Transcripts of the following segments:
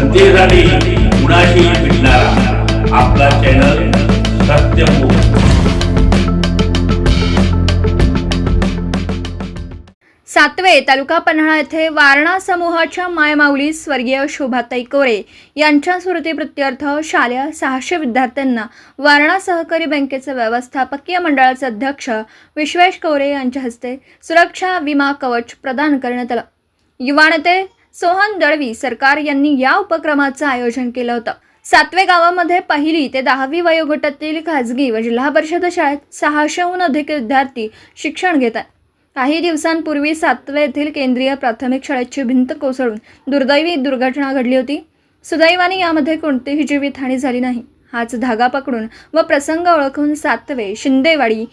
जनतेसाठी कुणाशी भेटणारा? आपला चॅनल सत्यमुख सातवे तालुका पन्हाळा येथे वारणा समूहाच्या मायमाऊली स्वर्गीय शोभाताई कोरे यांच्या स्मृतीप्रित्यर्थ शालेय सहाशे विद्यार्थ्यांना वारणा सहकारी बँकेचे व्यवस्थापकीय मंडळाचे अध्यक्ष विश्वेश कोरे यांच्या हस्ते सुरक्षा विमा कवच प्रदान करण्यात आलं. युवा नेते सोहन दळवी सरकार यांनी या उपक्रमाचं आयोजन केलं होतं. सातवे गावामध्ये पहिली ते दहावी वयोगटातील खाजगी व जिल्हा परिषद शाळेत सहाशेहून अधिक विद्यार्थी शिक्षण घेत आहेत काही दिवसांपूर्वी सातवे येथील केंद्रीय प्राथमिक शाळेची भिंत कोसळून दुर्दैवी दुर्घटना घडली होती. सुदैवाने यामध्ये कोणतीही जीवितहानी झाली नाही. हाच धागा पकडून व प्रसंग ओळखून सातवे शिंदेवाडी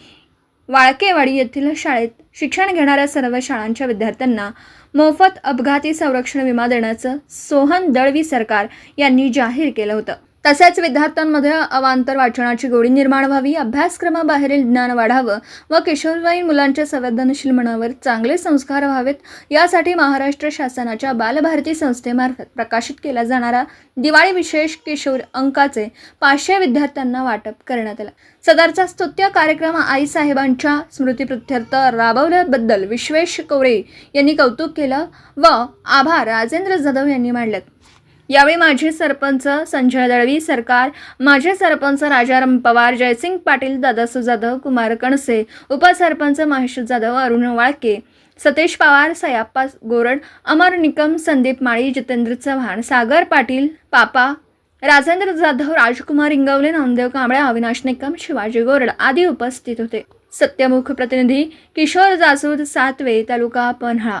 वाळकेवाडी येथील शाळेत शिक्षण घेणाऱ्या सर्व शाळांच्या विद्यार्थ्यांना मोफत अपघाती संरक्षण विमा देण्याचं सोहन दळवी सरकार यांनी जाहीर केलं होतं. तसेच विद्यार्थ्यांमध्ये अवांतर वाचनाची गोडी निर्माण व्हावी अभ्यासक्रमाबाहेरील ज्ञान वाढावं व किशोरवयीन मुलांच्या संवेदनशील मनावर चांगले संस्कार व्हावेत यासाठी महाराष्ट्र शासनाच्या बालभारती संस्थेमार्फत प्रकाशित केला जाणारा दिवाळी विशेष किशोर अंकाचे पाचशे विद्यार्थ्यांना वाटप करण्यात आलं. सदरचा स्तुत्य कार्यक्रम आईसाहेबांच्या स्मृतीप्रित्यर्थ राबवल्याबद्दल विश्वेश कोरे यांनी कौतुक केलं व आभार राजेंद्र जाधव यांनी मांडलेत यावेळी माजी सरपंच संजय दळवी सरकार माजी सरपंच राजाराम पवार जयसिंग पाटील दादासू जाधव कुमार कणसे उपसरपंच महेश जाधव अरुण वाळके सतेश पवार सयाप्पा गोरड अमर निकम संदीप माळी जितेंद्र चव्हाण सागर पाटील पापा राजेंद्र जाधव राजकुमार इंगवले नामदेव कांबळे अविनाश निकम शिवाजी गोरड आदी उपस्थित होते. सत्यमुख प्रतिनिधी किशोर जासूद सातवे तालुका पन्हाळा.